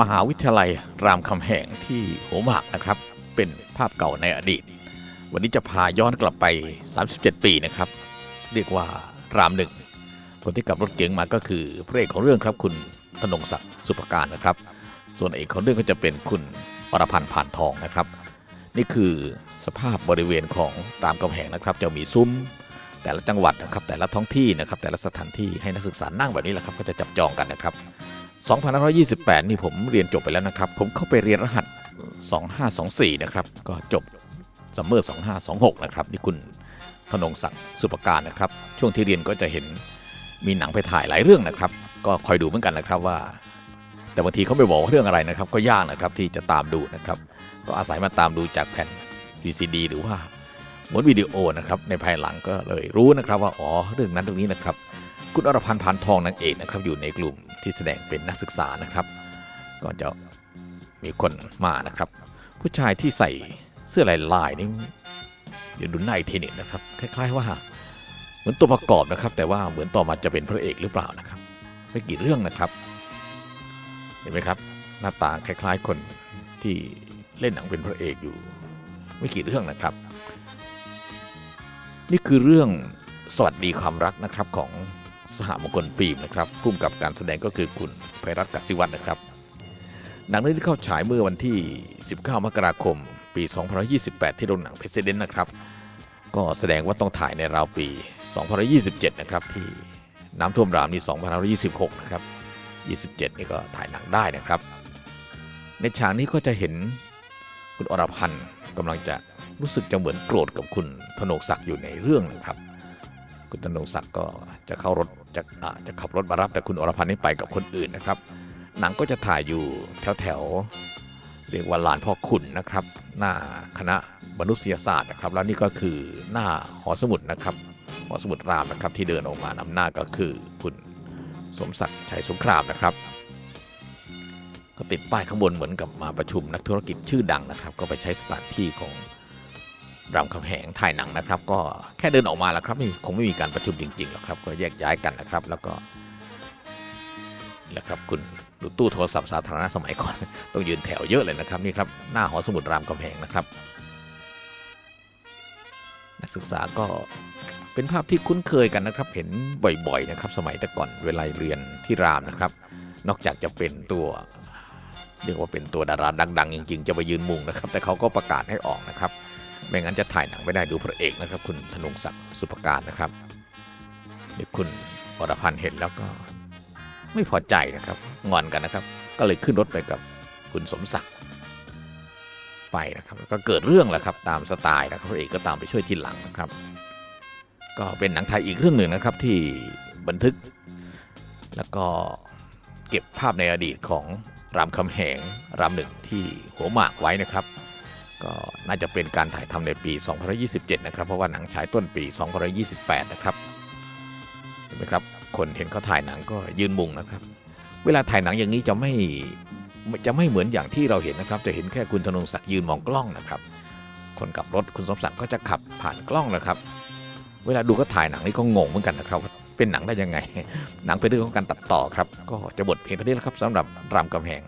มหาวิทยาลัยรามคำแหงที่หัวหมากนะครับ เป็นภาพเก่าในอดีต วันนี้จะพาย้อนกลับไป 37 ปีนะครับ เรียกว่ารามหนึ่งคนที่ขับรถเก๋งมาก็คือพระเอกของเรื่องครับคุณธนงศักดิ์สุภการนะครับ ส่วนเอกของเรื่องก็จะเป็นคุณอรพันธ์ผ่านทองนะครับ นี่คือสภาพบริเวณของรามคำแหงนะครับจะมีซุ้มแต่ละจังหวัดนะครับแต่ละท้องที่นะครับแต่ละสถานที่ให้นักศึกษานั่งแบบนี้แหละครับก็จะจับจองกันนะครับ 2528 นี่ผมเรียนจบไปแล้วนะครับ ผมเข้าไปเรียนรหัส 2524 นะครับ ก็จบซัมเมอร์ 2526 นะครับนี่คุณธนงศักดิ์สุปการนะครับ ช่วงที่เรียนก็จะเห็นมีหนังไปถ่ายหลายเรื่องนะครับ ก็คอยดูเหมือนกันนะครับว่า แต่บางทีเขาไม่บอกว่าเรื่องอะไรนะครับ ก็ยากนะครับที่จะตามดูนะครับ ก็อาศัยมาตามดูจากแผ่น VCD หรือว่าม้วนวิดีโอนะครับในภายหลังก็เลยรู้นะครับว่าอ๋อเรื่องนั้นเรื่องนี้นะครับ คุณอรพันธ์พันทองนางเอกนะครับอยู่ในกลุ่ม ที่แสดงเป็นนักศึกษานะครับ ก็จะมีคนมานะครับ ผู้ชายที่ใส่เสื้อลายลายนี่เดี๋ยวดูหน้าอีกทีนึงนะครับ คล้าย ๆ ว่าเหมือนตัวประกอบนะครับ แต่ว่าเหมือนต่อมาจะเป็นพระเอกหรือเปล่านะครับไม่กี่เรื่องนะครับ เห็นไหมครับ หน้าตาคล้าย ๆ คนที่เล่นหนังเป็นพระเอกอยู่ ไม่กี่เรื่องนะครับ นี่คือเรื่องสวัสดีความรักนะครับของ สหมงคลฟิล์มนะครับพุ่มกับการแสดงก็คือคุณไพรัตน์กัสิวัฒน์นะครับ หนังเรื่องที่เข้าฉายเมื่อวันที่ 19 มกราคม ปี 2028 ที่โรงหนังเพรสเดนต์นะครับ ก็แสดงว่าต้องถ่ายในราวปี 2027 นะครับ ที่น้ำท่วมรามนี่2526 นะครับ 27 นี่ก็ถ่ายหนังได้นะครับ ในฉากนี้ก็จะเห็นคุณอรพันธ์กำลังจะรู้สึกจะเหมือนโกรธกับคุณธนงศักดิ์อยู่ในเรื่องนะครับ คุณธนงศักดิ์ก็จะเข้ารถจะอ่าจะขับรถมารับแต่คุณอรพันธ์นี่ไปกับคนอื่นนะครับ หนังก็จะถ่ายอยู่แถวแถวๆเรียกว่าลานพ่อขุนนะครับ หน้าคณะมนุษยศาสตร์นะครับ แล้วนี่ก็คือหน้าหอสมุดนะครับหอสมุดรามนะครับที่เดินออกมานำหน้าก็คือคุณสมศักดิ์ชัยสงครามนะครับ ก็ติดป้ายข้างบนเหมือนกับมาประชุมนักธุรกิจชื่อดังนะครับ ก็ไปใช้สถานที่ของ รามคำแหงถ่ายหนังนะครับ ก็แค่เดินออกมาแล้วครับไม่คงไม่มีการประชุมจริงๆหรอกครับ ก็แยกย้ายกันนะครับ แล้วก็นี่แหละครับคุณดูตู้โทรศัพท์สาธารณะสมัยก่อนต้องยืนแถวเยอะเลยนะครับนี่ครับหน้าหอสมุดรามคำแหงนะครับ นักศึกษาก็เป็นภาพที่คุ้นเคยกันนะครับ เห็นบ่อยๆนะครับ สมัยแต่ก่อนเวลาเรียนที่รามนะครับ นอกจากจะเป็นตัวเรียกว่าเป็นตัวดาราดัง ๆ จริง ๆ จะไปยืนมุงนะครับ แต่เขาก็ประกาศให้ออกนะครับ ไม่งั้นจะถ่ายหนังไม่ได้ดูพระเอกนะครับ คุณธนงศักดิ์สุภการนะครับเดี๋ยวคุณอรพันธ์เห็นแล้วก็ไม่พอใจนะครับงอนกันนะครับ ก็เลยขึ้นรถไปกับคุณสมศักดิ์ไปนะครับก็เกิดเรื่องแหละครับตามสไตล์นะครับพระเอกก็ตามไปช่วยทีหลังนะครับ ก็เป็นหนังไทยอีกเรื่องหนึ่งนะครับที่บันทึก แล้วก็เก็บภาพในอดีตของรามคำแหงรามหนึ่งที่หัวหมากไว้นะครับ ก็น่าจะเป็นการถ่ายทำในปี 2027 นะครับ เพราะว่าหนังฉายต้นปี 2028 นะครับเห็นไหมครับ คนเห็นเขาถ่ายหนังก็ยืนมุงนะครับ เวลาถ่ายหนังอย่างนี้จะไม่จะไม่เหมือนอย่างที่เราเห็นนะครับ จะเห็นแค่คุณธนงศักดิ์ยืนมองกล้องนะครับ คนขับรถคุณสมศักดิ์ก็จะขับผ่านกล้องนะครับ เวลาดูก็ถ่ายหนังนี่ก็งงเหมือนกันนะครับ เป็นหนังได้ยังไง หนังเป็นเรื่องของการตัดต่อครับ ก็จะบทเพียงเท่านี้แหละครับสำหรับรามกำแหง